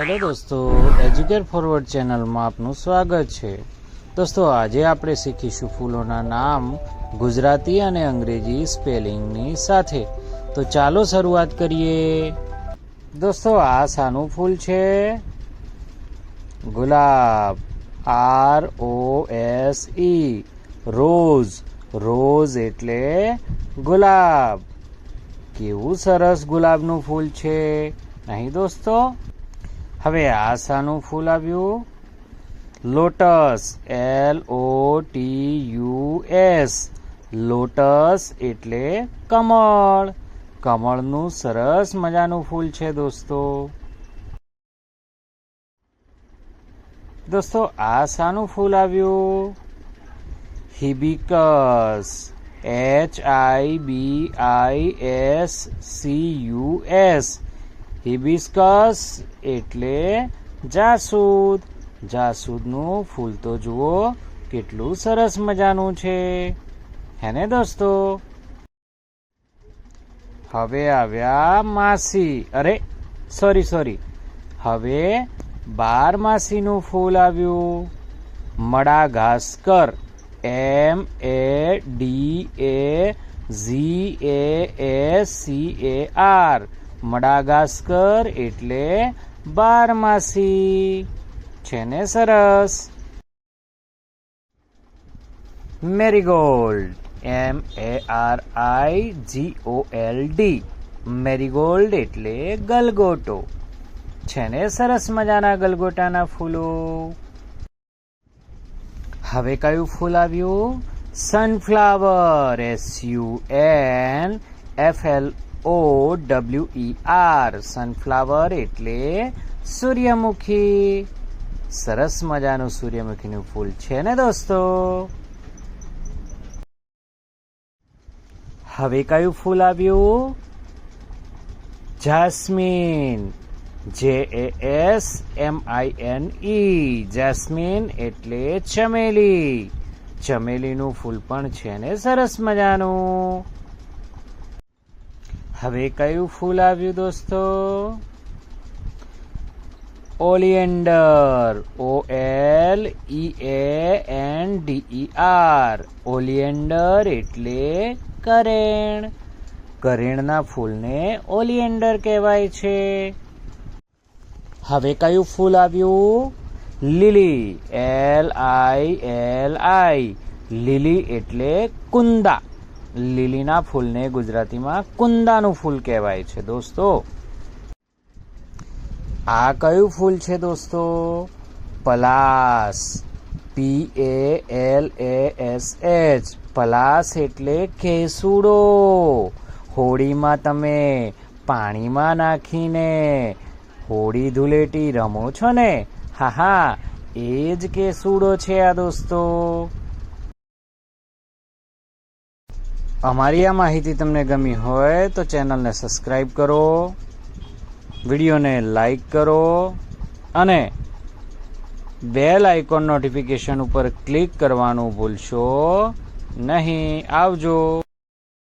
Hello દોસ્તો educate forward ચેનલમાં આપનું સ્વાગત છે. દોસ્તો, આજે આપણે શીખીશું ફૂલોના નામ, ગુજરાતી અને અંગ્રેજી સ્પેલિંગની સાથે. તો ચાલો શરૂઆત કરીએ. દોસ્તો, આ શાનું ફૂલ છે. ગુલાબ, R O S E, rose. Rose એટલે ગુલાબ. કેવું સરસ ગુલાબનું ફૂલ છે. નહીં દોસ્તો? હવે આશાનું ફૂલ આવ્યું. Lotus L O T U S lotus એટલે કમળ. કમળનું સરસ મજાનું ફૂલ છે દોસ્તો. દોસ્તો આ શાનું ફૂલ આવ્યું. Hibiscus H I B I S C U S hibiscus એટલે જાસૂદ. જાસૂદનું ફૂલ તો જુઓ, કેટલું સરસ મજાનું છે. હેને દોસ્તો? હવે આવ્યા માસી. અરે સોરી સોરી હવે બાર માસીનું ફૂલ આવ્યું. Madagascar M, A, D, A, G, A S C, A, R. Madagascar એટલે બારમાસી. છે ને સરસ? Marigold M A R I G O L D marigold એટલે ગલગોટો. છે ને સરસ મજાના ગલગોટાના ફૂલો. હવે કયું ફૂલ આવ્યું? Sunflower S U N F L O W E R sunflower એટલે સૂર્યમુખી. સરસ મજાનું સૂર્યમુખીનું ફૂલ છે ને દોસ્તો? હવે કયું ફૂલ આવ્યું? Jasmine. J A S M I N E jasmine એટલે ચમેલી. ચમેલીનું ફૂલ પણ છે ને સરસ મજાનું. હવે કયું ફૂલ આવ્યું દોસ્તો? Oleander. O L E A N D E R oleander એટલે કરેણ. કરેણના ફૂલને ઓલિએન્ડર કહેવાય છે. હવે કયું ફૂલ આવ્યું? લીલી. એલ આઈ એલ આઈ લીલી એટલે કુંદા. લીલીના ફૂલને ગુજરાતીમાં કુંદાનું ફૂલ કહેવાય છે દોસ્તો. આ કયું ફૂલ છે દોસ્તો? Palash. P A L A S H palash એટલે કેસુડો. હોળીમાં તમે પાણીમાં નાખીને હોળી ધૂળેટી રમો છો ને? હા હા, એ જ કેસુડો છે આ દોસ્તો. અમારી આ માહિતી તમને ગમી હોય તો ચેનલને સબસ્ક્રાઈબ કરો, વિડીયોને લાઈક કરો અને બેલ આઇકોન નોટિફિકેશન ઉપર ક્લિક કરવાનું ભૂલશો નહીં. આવજો.